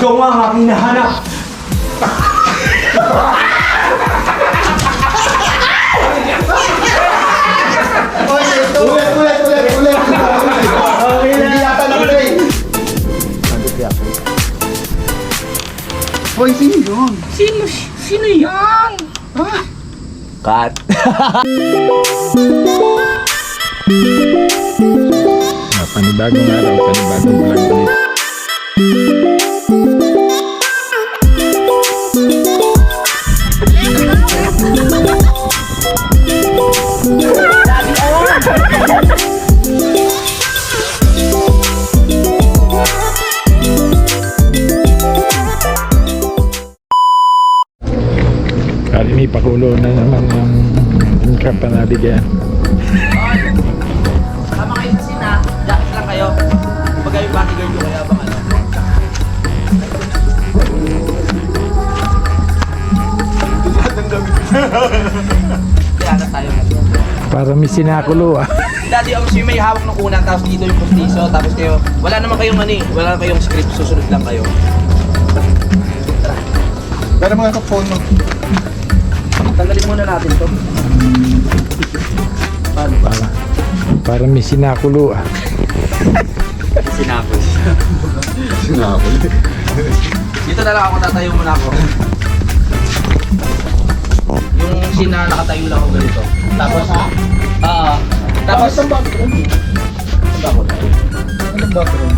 Ikaw nga ang aking nahanap. Ulit, ulit, ulit, ulit. Hindi yata na play. Boy, sino yun? Sino, sino yan? Cut. Ah, panibagong araw, panibagong vlog ulit. Pakulo na naman yung income panaligyan. Tama kayo sa sina. Jack lang kayo. Pag kayo bodyguard ko kaya ano? Kaya na tayo. Para may sinakulo ah. Dati ang si may hawak ng una tapos dito yung pustiso tapos kayo wala naman kayong ano eh, wala kayong script susunod lang kayo. Pero mga sa phone mo. Tanggalin muna natin to. Paano? Para, para may sinakulo ah. Sinapos. Sinapol. Dito na lang ako tatayo muna ako. Yung sina nakatayo lang ako ganito. Tapos ah tapos ang background? Ang background? Anong background?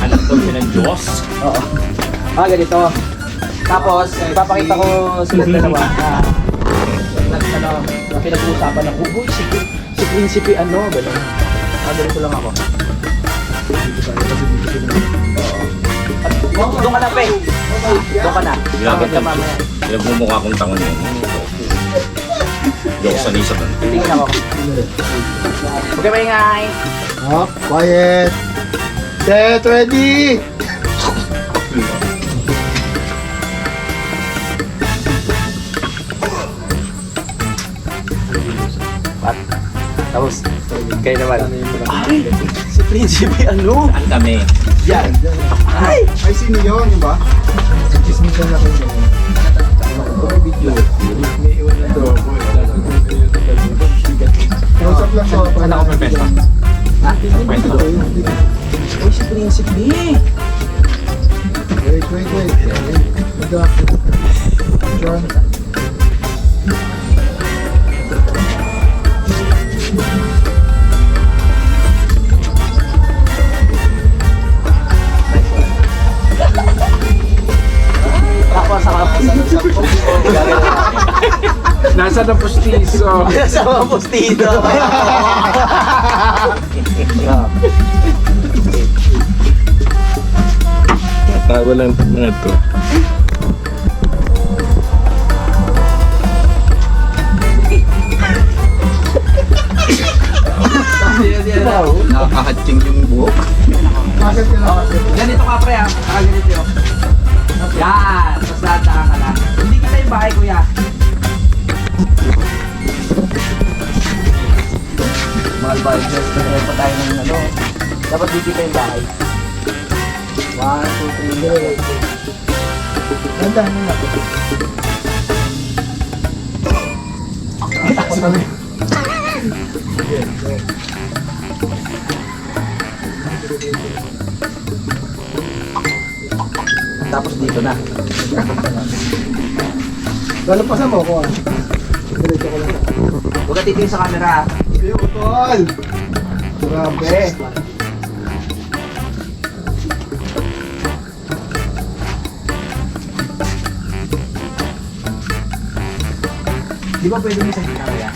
Anak siya ng Diyos. Oo. Ah, ganito. Tapos, ipapakita ko sila dalawa na nag ano, na pinag-uusapan ng uy, si, si Prinsipe ano, gano'n. Ah, ganito lang ako. At doon ka na, pe. Doon ka na. Bakit ka mamaya? Pinagmumukha akong tangon yun. Hindi ako sanay sa ganun. Titingin ako. Ka maingay. Oh, quiet. Set, ready. Tapos, kayo naman. Ay, si Prinsipe ano? Ang dami. Yan. Ay, ay sino yun, yun ba? Chismisan na ko yun. Na pustiso. Sa mga postito. Tawa lang mga to. Nakakahatsing yung buhok. Ganito ka, pre, ha? Ah, ganito yun. Yan. Tapos dahan ka lang. Hindi kita yung bahay, kuya. Mahal ba? Just na pa tayo ng ano. Dapat di kita yung bahay. One, two, three. Nandahan na natin. Tapos dito na. Lalo pa sa mo ko ah. Diretso ko lang. Huwag ka titingin sa camera. ha? Ay, utol! Grabe. Di ba pwede mo sa gitna kaya?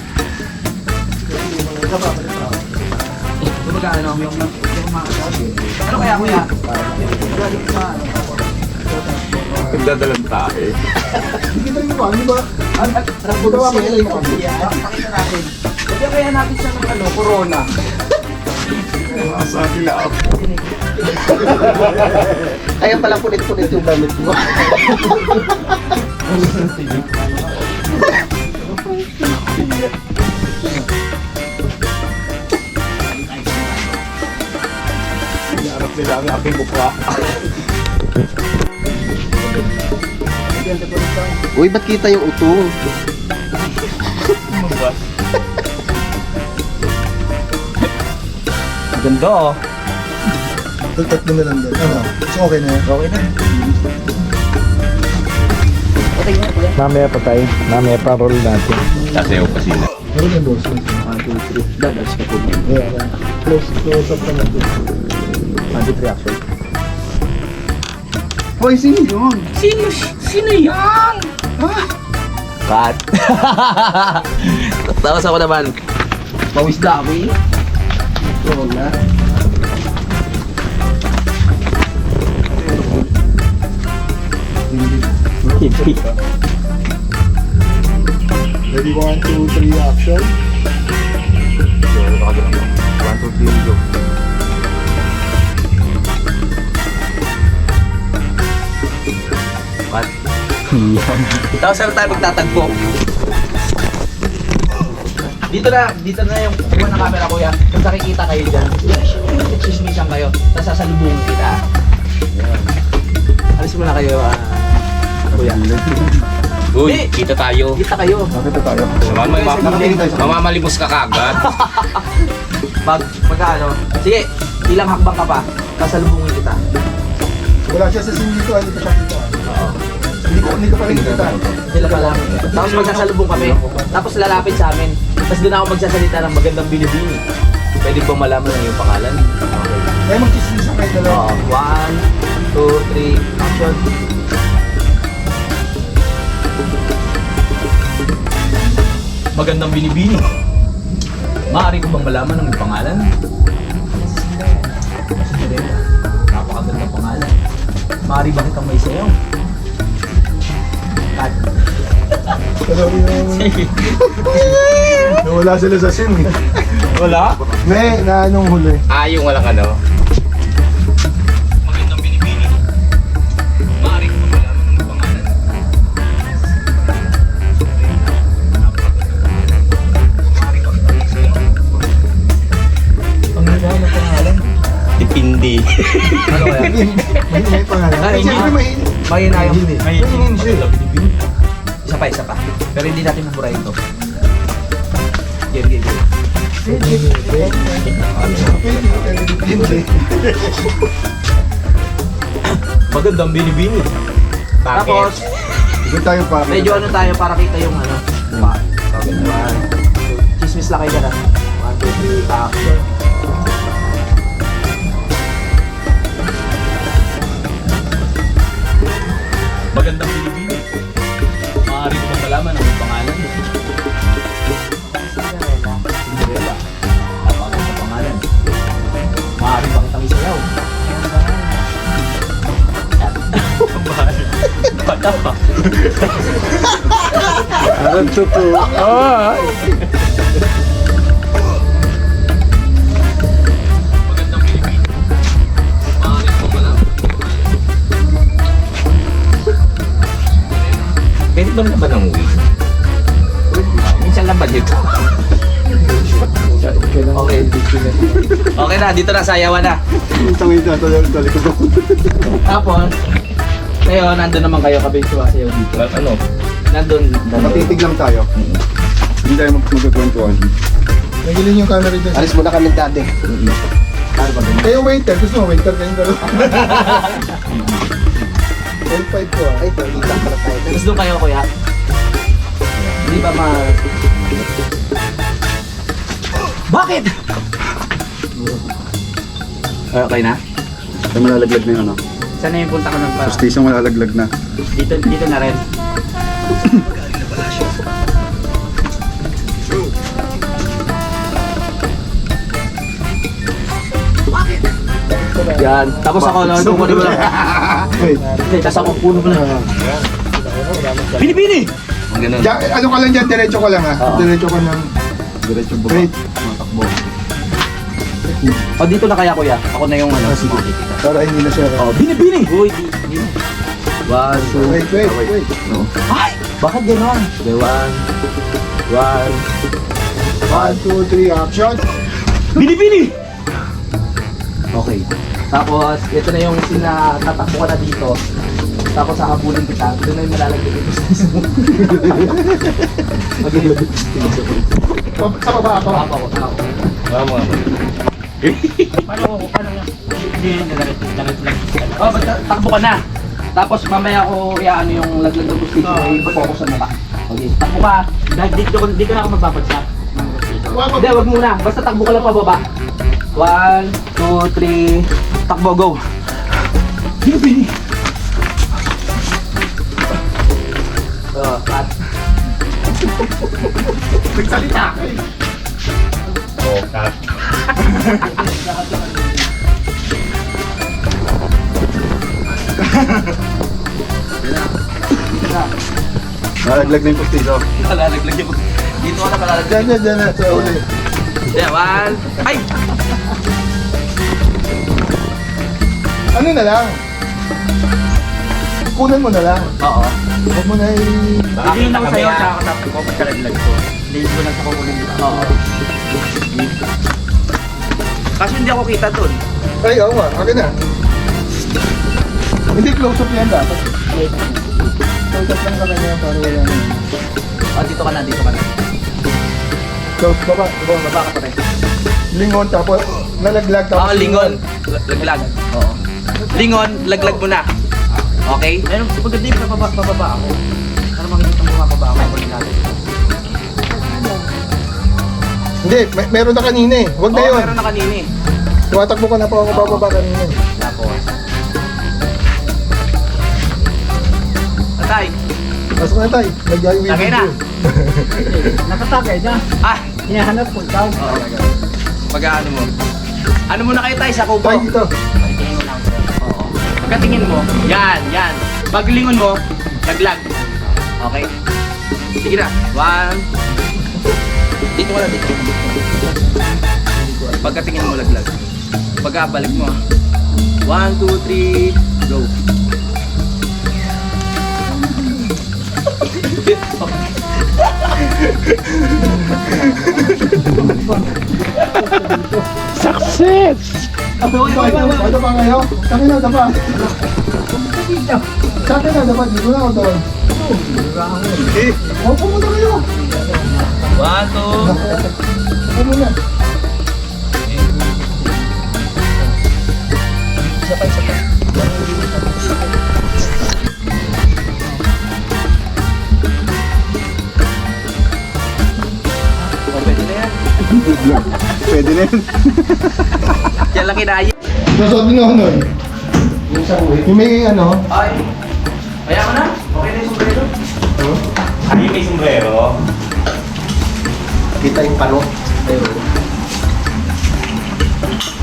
Kumbaga ano, yung Ano kaya kuya? Galing sa ano? Nagdadalang tae. Hindi yung ano ba? Ang ang Gawa mo nila yung. Pakita natin. Kaya kaya natin siya ng ano, corona. Sa akin ako. Kaya pala punit-punit yung damit mo. Harap nila ang aking mukha. Uy, ba't kita yung utong? Ganda oh. Tatlo na lang din. Ano? So okay na yan. Okay na. Na. Mamaya pa tayo. Mamaya pa roll natin. Sasayaw pa sila. Meron yung boss. 1, 2, 3. Dadas ka po. Yeah. Close, close up naman po. 1, 2, 3 action. Hoy, sino yun? Sino, sino yan? Cut. Tapos ako naman. Pawis na ako eh. Huwag na. Ready, one, two, three, action. One, two, three, go. Tapos saan tayo magtatagpo? Dito na, dito na yung kuha ng camera kuya. Kung nakikita kayo dyan, chismisan kayo. Tapos sasalubungin kita. Alis mo na kayo, ah, kuya. Uy, Hindi. kita tayo. Kita kayo. Nakita tayo. Mamam- Mamamalimos ka kagad. Pag, pagka ano, sige, ilang hakbang ka pa, sasalubungin kita. Wala siya sa scene dito, hindi pa siya dito. Hindi ko, hindi ko pa rin kita. Sila pa lang. Tapos magsasalubong kami. Tapos lalapit sa amin. Tapos doon ako magsasalita ng magandang binibini. Pwede ba malaman ang iyong pangalan? Okay. Kaya mag-chismis ang kayo dalawa. Oo. One, two, three, action. Magandang binibini. Maaari ko bang malaman ang iyong pangalan? Napakagandang pangalan. Maaari ba kitang may sayaw? Yung... Nawala sila sa scene eh. Wala? May, na anong huli? Ah, yung walang ano. Magandang binibini. Maaari ko malaman ang iyong pangalan? Ang huli na pangalan. Dipindi. Ano kaya? May, may pangalan. Ah, hindi. Siyempre may... Mahina yung... Hindi. Mahina siya. Isa pa, isa pa. Pero hindi natin maburahin to. Game, game, game. Magandang binibini. Tapos, Doon tayo pa. medyo ano tayo para kita yung ano. Pa. Two. Chismis lang kayo ah. One, two, three, action. Magandang binibini. Maaari ko malaman ang pangalan? Cinderella. Cinderella. Napakaganda pangalan. Maaari ba kitang isayaw? Bata pa. Alam totoo. Ah, Pwede ba na ba ng wig? Minsan lang ba dito? Okay. Okay na, dito na, sayawan na. Itang ito, talagang talagang ko. Tapos, ngayon, nandun naman kayo kabing sumasayaw dito. Ano? Nandun, nandun. Matitig lang tayo. Hindi tayo mag magkakwentuhan. Nagilin yung camera dyan. Alis mo na kami dati. Kayo waiter, gusto mo waiter kayong dalawa. All five ko ah. Ay, pagkita pala tayo. Tapos doon kayo, kuya. Di ba ma... Bakit? Okay na? Ay, malalaglag na yung ano. Saan na yung punta ko ng para? Station malalaglag na. Dito, dito na rin. Yan. Tapos ako, no, mo lang. Wait. Hindi, tapos ako mo lang. Binibini! Ang ganun. Ja, ano ka lang dyan, diretso ka lang ha. Oo. Diretso ka lang. Diretso ba? Wait. Matakbo. O, dito na kaya, kuya. Ako na yung ano. Ah, sige. Para hindi na siya. Oh, binibini! Uy, di, di. One, two, Wait, wait, wait. Ay! Bakit gano'n? Okay, one. One. One, two, three, action. Binibini! Okay. Tapos, ito na yung sinatatakbo ka na dito. Tapos sakapulin kita. Doon na yung malalagay yung business mo. Maglilabit Sa baba ako. Ako, ako, ako. Tama. Paano ko, paano? Hindi, nalalit, nalalit lang. Oh, basta takbo ka na. Tapos mamaya ko iaano yung laglag ng gusto ko, i-focus sa mata. Okay, takbo ka. Dahil dito, ko- dito na ako magbabagsak. Hindi, wag muna. Basta takbo ka lang pababa. One, two, three. Takbo, go. Bini. Oh, cut. Nagsalita ka eh. Oh, cut. Nalaglag na yung postiso. Nalalaglag yung... Dito ka na malalaglag. Diyan, diyan, diyan. Sa uli. Yeah, one. Ay! Ano na lang? Kunan mo na lang. Oo. Huwag mo na i... Hindi na ako sa'yo, tsaka kasapin ko, pagkalaglag ko. Hindi ko lang sa kukunin dito. Oo. Kasi hindi ako kita dun. Ay, oo nga. Akin na. Hindi close up yan dapat. Close up lang kami niya para wala na. Ah, dito ka na, dito ka na. Close baba. Baba. Baba ka pa rin. Lingon tapos nalaglag tapos. Oo, lingon. Lag- Laglag. Oo. Lingon, laglag mo na. Okay? Ayun, maganda yung bababa, bababa ako. Para makikita mo bababa ako pag nilalagay. Hindi, may, meron na kanina eh. Huwag na Oo, yun. meron na kanina eh. Tumatakbo ko na po ako bababa kanina. eh. Tapos. Atay. Pasok na tayo. Nag-highway Tagay na. Nakatagay na. Ah! Hinahanap ko ikaw. Oo. Pag-ano mo. Ano muna kayo tayo sa kubo? Tayo dito. Oo. Pagkatingin mo, yan, yan. Paglingon mo, laglag. Okay? Sige na. One. Dito ka na, dito. Pagkatingin mo, laglag. Pagkabalik mo. One, two, three, go. Success! Ano ba? Ano ba ngayon? Sa akin na dapat. Sa akin na dapat. Dito na ako doon. Eh, Opo muna kayo. Two. Opo muna. Isa pa, isa pa. Oh, pwede na yan. Pwede na yun. Yan lang kinaya. Nasuot din ako nun. Yung may ano. Ay. Kaya mo na. Okay na yung sombrero. Ay, may sombrero. Kita yung palo.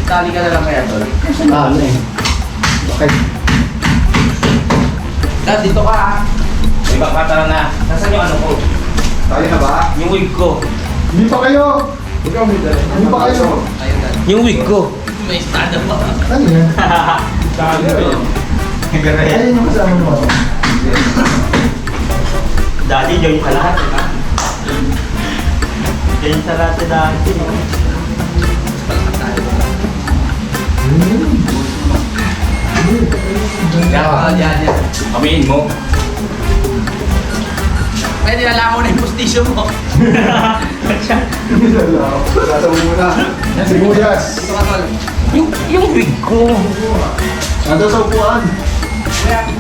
Itali ka na lang kaya, tol. Ah, ano eh. Okay. Dad, dito ka ah. May bakatara na. Nasaan yung ano ko? Tayo na ba? Yung wig ko. Hindi pa kayo. Ikaw. Hindi pa kayo. Ayun. Yung wig ko. May stand up pa. Ano yan? Ganun Ayun yung kasama mo. Daddy, join sa lahat. Join sa lahat si Daddy. Yan, ah, yan. Kamiin mo. Kaya nilala ko na yung postisyon mo. Sasabi mo na. Sibuyas. Dito ka, tol. Yung, yung wig ko. Nandun sa upuan.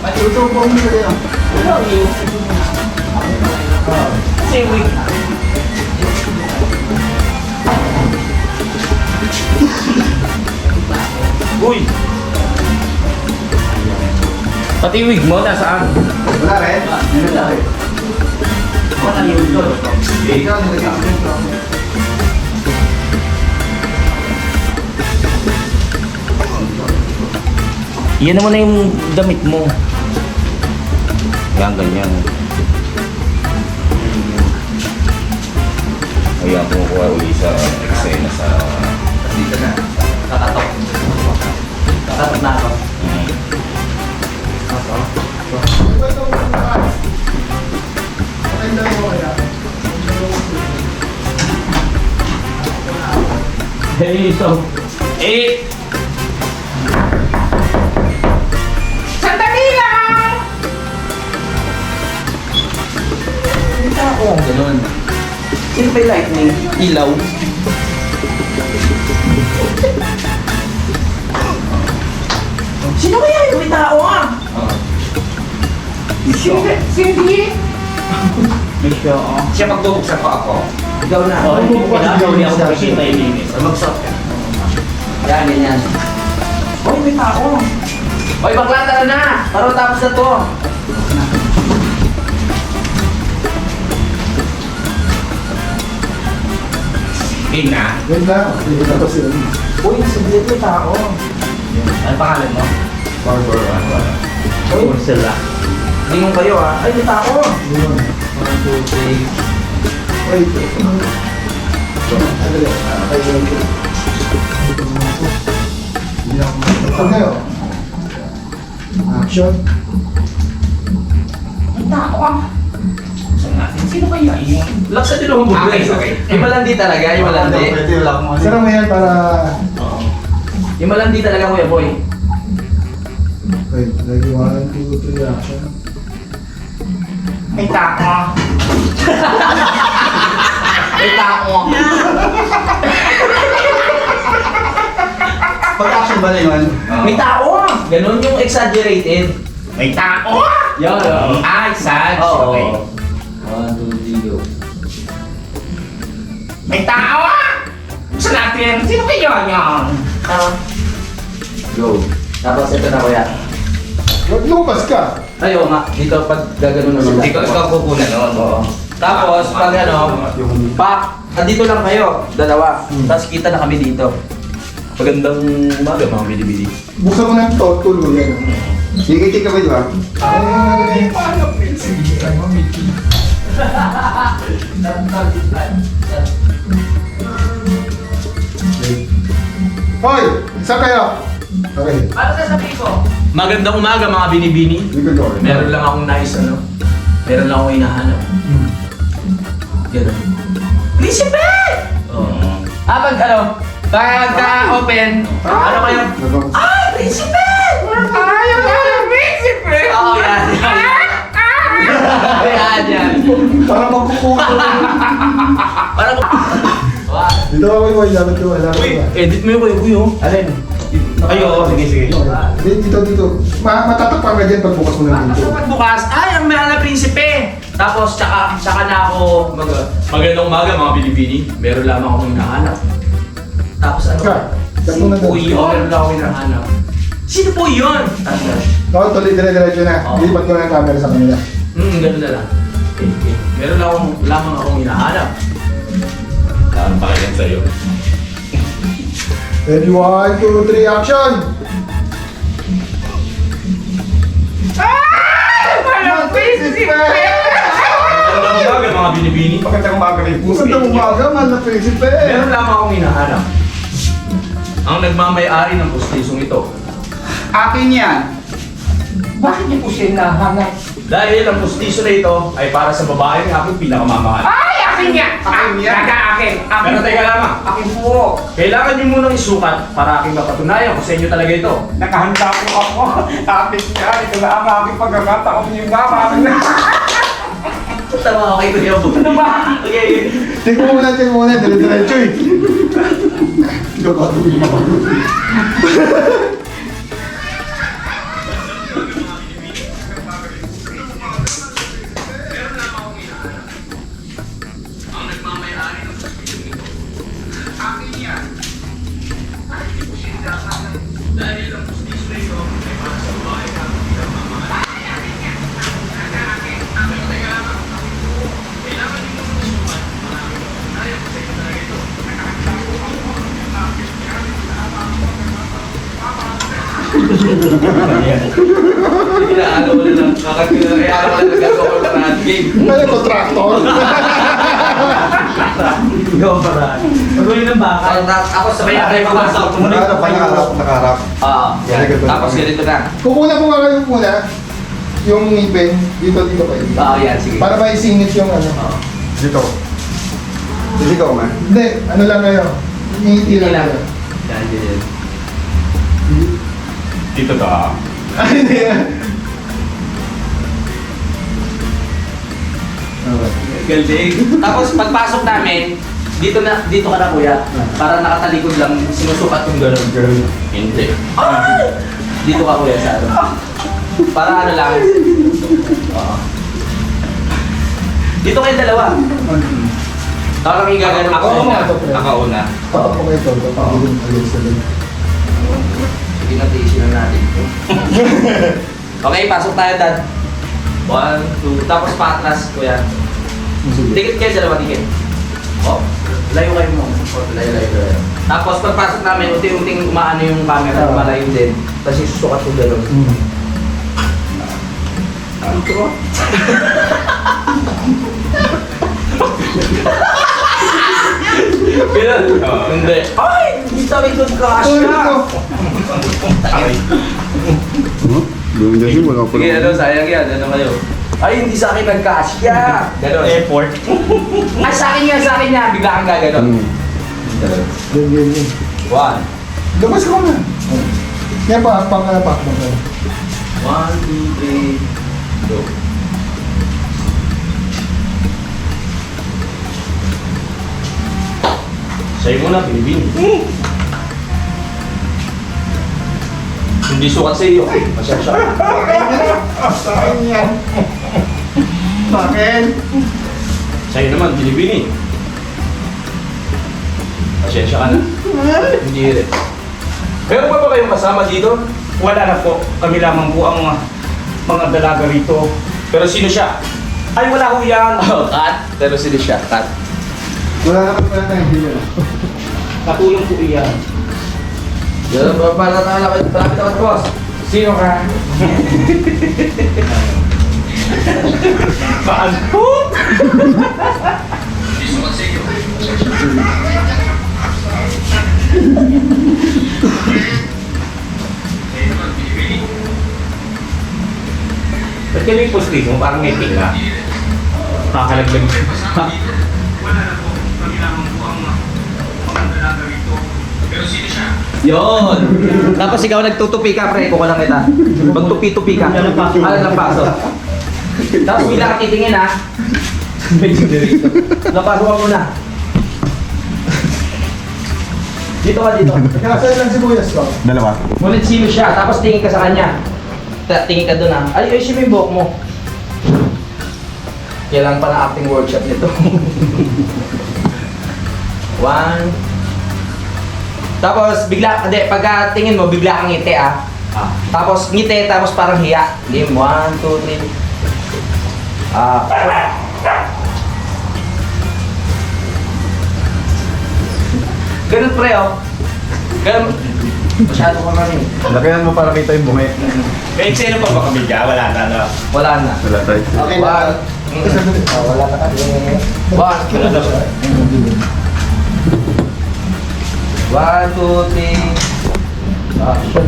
Sa upuan mo kayo. Kasi yung wig. Uy! Pati wig mo, nasaan? Wala rin. Wala rin. Ikaw, nilagay ko dito. Yan naman na yung damit mo. Yan, ganyan. Ayan, kumukuha uli sa eksena sa... Dito na. Kakatok. Kakatok na ako. Hey, so... Eh! Sino ba yung lightning? Ilaw? Sino kaya yung may tao ah? Cindy! Cindy! May siya ah. Siya magbubuksan pa ako. Ikaw na. Ay, hindi ako makikita yung linis. Magsuot ka. Yan, ganyan. Hoy, may tao. Hoy, bakla, tara na. Para tapos na to. Game na. Yun na. Hindi na to sila. Uy, saglit may tao. Ano pangalan mo? Barber. Uy, sila. Lingon kayo ah. Ay, may tao. Yun. One, two, three. Wait. Ano yun? Ay, yun. Ito yun. Action. May tao ah. Sino kaya yun? Laksa din ako muna. Okay, okay. Yung malandi talaga, yung malandi. Sarang mo yan para... Yung malandi talaga, kuya boy. Wait, lagi one, two, three, action. May tao. May tao. Pag-action ba na yun? May tao. Ganon yung exaggerated. May tao! Yan. Ah. Oo. Okay. May tao ah! Buksan natin. Sino kayo yun? Tama. Go. Tapos ito na kuya. Wag lumabas ka. Ayaw nga, dito pag gagano na sila. Ikaw, kukunan nun. Oo. Tapos, pag ano, pa, dito lang kayo, dalawa. Tapos kita na kami dito. Magandang umaga mga bili-bili. Buksan mo ng to, tuluyan. Sige, ka ba, di ba? Ay, Hoy! Isa kayo! Okay. Ano sasabihin ko? Magandang umaga mga binibini. Meron lang akong nais ano. Meron lang akong hinahanap. Ganun. Prinsipe! Oo. Ah, pag ano, pagka-open, ano kayo? Ay, prinsipe! Ay, ang alam, prinsipe! Oo, yan, yan. Yan, yan. Para magkukuha. Dito ako yung dapat ko. Ko Uy, edit mo yung kuya kuya. Alin? Ayo, sige, sige. Dito, dito, dito. Ma matatakpan ka dyan pag bukas mo ng Tapos dito. pagbukas, ay, ang mahal na prinsipe! Tapos, tsaka, tsaka na ako mag... Magandang umaga mga Pilipini. Meron lamang akong hinahanap. Tapos ano? Ka, doon. yun? Meron lang akong hinahanap. Sino po yun? Tapos, Oo, tuloy, dire-diretso na. Oo. Lipat ko na yung camera sa kanila. hmm, ganun na lang. Okay, okay. Meron lang akong, lamang akong hinahanap. Saan pa yan sa'yo? Ready, one, two, three, action! Magandang umaga mga Pilipini. Magandang umaga rin po. Busan ng umaga, mahal na prinsipe. Meron lamang akong hinahanap. Ang nagmamayari ng postisong ito. Akin yan. Bakit niyo po siya nahanap? Dahil ang postiso na ito ay para sa babae ng aking pinakamamahal. Akin yan! Akin yan. Taga akin! Akin Pero teka lamang, Akin po! kailangan niyo munang isukat para aking mapatunayan kung sa inyo talaga ito. Nakahanda po ako. Akin yan. Ito na ang aking pagkakataon yung mama. Tama ako kay Kuya Bo. Ano ba? Okay. Mo muna, check mo muna. Dire-diretso eh. Gagawin mo. Inaano Ikaw para. Magawin ng baka. Ako sabay na kayo pumasok. Nakaharap, nakaharap, nakaharap. Ah, yan. Tapos ganito na. Kukunan ko nga kayo muna. Yung ngipin. Dito, dito kayo. Ah, yan. Sige. Para maisingit yung ano. Ah. Dito. Hindi ka man. Hindi, ano lang kayo. Ngiti lang lang. kayo. Yan. Dito ka. Ay, hindi galdig. Tapos pagpasok namin, dito na dito ka na kuya. Para nakatalikod lang, sinusukat yung gano'n girl. Hindi. Dito ka kuya sa ano. Para ano lang. Oo. Dito kayo dalawa. Parang igagano Ako una. Ako una. Tapos ko kayo ito. Tapos ko kayo sa loob. Sige na, tiisin na natin. okay, pasok tayo, Dad. One, two, tapos patras, kuya. Dikit kayo dalawa, dikit. Oh, layo kayo mo. Oh, layo, layo, layo. Tapos pagpasok namin, unti-unting umaano yung camera, malayo din. Tapos isusukat ko gano'n. Mm. Ano to? Ganun? Hindi. Ay! Hindi sa akin doon ka Ay, Doon kasi wala pa Sige, ano, sayang yan. Ano kayo? Ay, hindi sa akin nagkasya. Ganon. Effort. Ay, sa akin yan, sa akin yan. Bigla kang gaganon. Hmm. Ganon. Yan, yan, yan. One. Labas ko na. Yan pa, pang ano pa. pang ano. One, two, three, go. Sa'yo muna, Pilipin. Hindi sukat sa iyo. Pasensya ka. Saan yan? Bakit? Sa'yo naman, Pilipin Pasensya ka na. Hindi rin. Meron pa ba kayong kasama dito? Wala na po. Kami lamang po ang mga, mga dalaga rito. Pero sino siya? Ay, wala ho yan. Oh, cut. Pero sino siya? Cut. Wala na wala tayong hindi Katulong po iyan. Yan, para para tayo palapit ako, boss. Sino ka? Saan po? Ba't kayo yung post mo? Parang may tika. Kakalaglag. Yon. Tapos ikaw nagtutupi ka, pre. Kukuha lang kita. Magtupi-tupi ka. Ano lang paso? Tapos bila ka titingin, ha? Medyo dirito. Napasok ka muna. Dito ka dito. Kaya lang sibuyas ko. Dalawa. Ngunit sino siya, tapos tingin ka sa kanya. Ta- Tingin ka doon ha. Ay, ayusin mo yung buhok mo. Kailangan pa ng acting workshop nito. One. Tapos, bigla, hindi, pagka tingin mo, bigla kang ngiti ah. Tapos, ngiti, tapos parang hiya. Game, one, two, three. Ah. Ganun pre, oh. Ganun. Masyado ka eh. Lakayan mo para kita yung bungi. May eksena pa ba kami dyan? Wala na, no? Wala na. Wala tayo. Okay na. One. Mm. Oh, wala na kami. One. One, two, three. Action.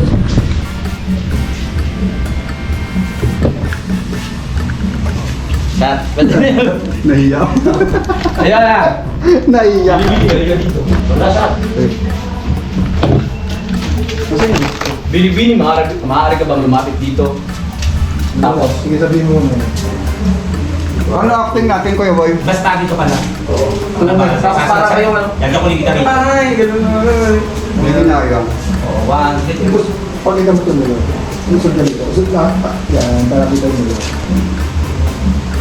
Cut. Pwede na yun. Nahiya Ayan na. Naiyak. Wala siya. Binibini, maaari, maaari ka bang lumapit dito? Tapos, Sige, sabihin mo muna. Ano acting natin, Kuya Boy? Basta dito ka lang. Ano ba? para kayo ano? Yan ka kita rito. Ay, ganun na. Hindi ginaya. Oh, one, two, Pakita mo ito nila. Usod na dito. Usod na. Yan, para kita mo nila.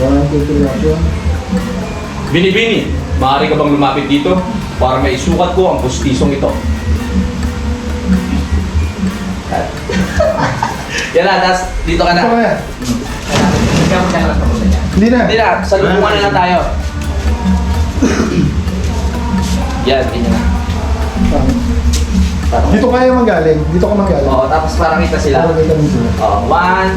One, two, three, action. Binibini, maaari ka bang lumapit dito para maisukat ko ang pustisong ito? Yan na, tas dito ka Ito na. kaya. Ikaw ka na tapos na yan. Hindi na. Hindi na, sa lubungan na lang tayo. Yan, ganyan na. Parang- Dito kaya manggaling. Dito ka manggaling. Oo, tapos parang kita sila. Para kita mo sila. Oo, one.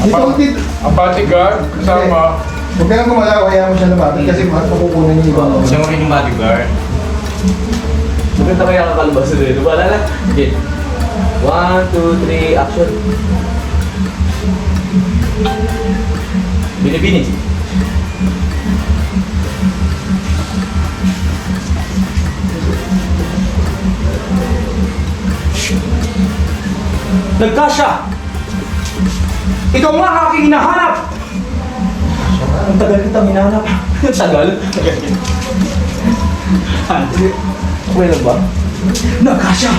Dito, dito. Ang bodyguard, kasama. Huwag ka nang gumalaw, hayaan mo siya lumapit kasi makukunan niya yung Oo. Siya mo rin yung bodyguard. Maganda kaya kakalabas na rin. Wala na. Okay. One, two, three, action. Binibini. Nagkasya! Ikaw nga aking hinahanap! Ang tagal kita minanap. Ang tagal? Okay lang ba? Nagkasya!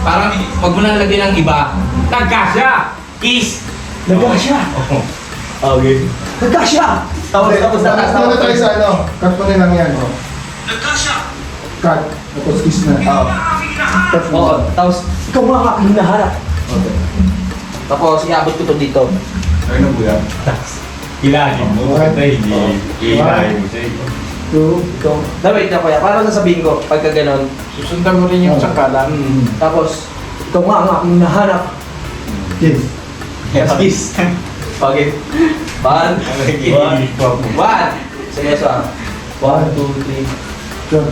Parang wag mo na lagyan ng iba. Nagkasya! Kiss! Nagkasya! Okay. Nagkasya! Tapos, tapos, tapos, Tapos na tayo sa ano. Cut mo na lang yan. Oh. Nagkasya! Cut. Tapos kiss na. Oo. Cut mo. Oo, tapos, ikaw nga aking hinaharap. Okay. Tapos, iabot ko to dito. Ayun na buya. Hilahin mo. Tay. Hilahin mo siya. Two. Ito. Na wait na kuya, parang nasabihin ko, pagka ganon. Susundan mo rin yung sangkalan. Mm. Tapos, ikaw nga ang aking hinahanap. Yes, kiss. Okay. One, one, one. Seryoso ah. One, two, three. Go.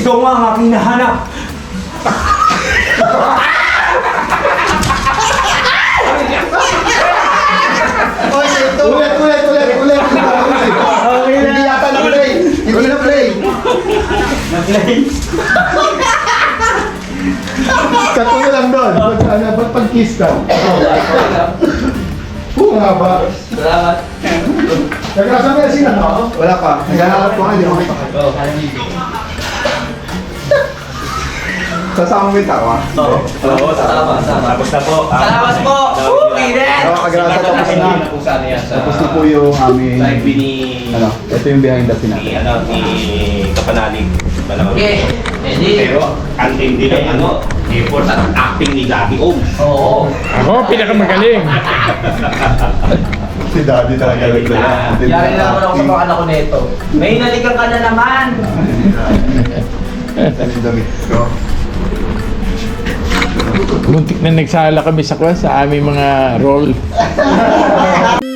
Ikaw nga ang aking ito. Ulit, ulit, ulit, ulit. Hindi yata na-play. Hindi na-play. Na-play. Na lang doon. Pag, ano, pag pag-kiss ka. Oo nga ba? Salamat. Nagkasama na sila, no? Wala pa. Naghahanap ko nga, hindi ko makita. Oh. Sasama mo yung tawa. Oo, tama, tama. Tapos na po. Ah, Salamat po! Woo, Kiden! Nakakagrasa tapos na. Kung saan yan sa... Tapos na po yung aming... Sa ni... Ano, ito yung behind the scene Ni, natin. ano, ni Kapanalig. Malamang. Okay, ready? Pero, ang hindi ng ano, effort at acting ni Gabby Ohm. Oo. Ako, pinakamagaling. Si daddy talaga nagdala. Yari na naman ako sa mga anak ko nito. May nalikan ka na naman! Ang damit ko. Muntik na nagsala kami sa kwan sa aming mga role.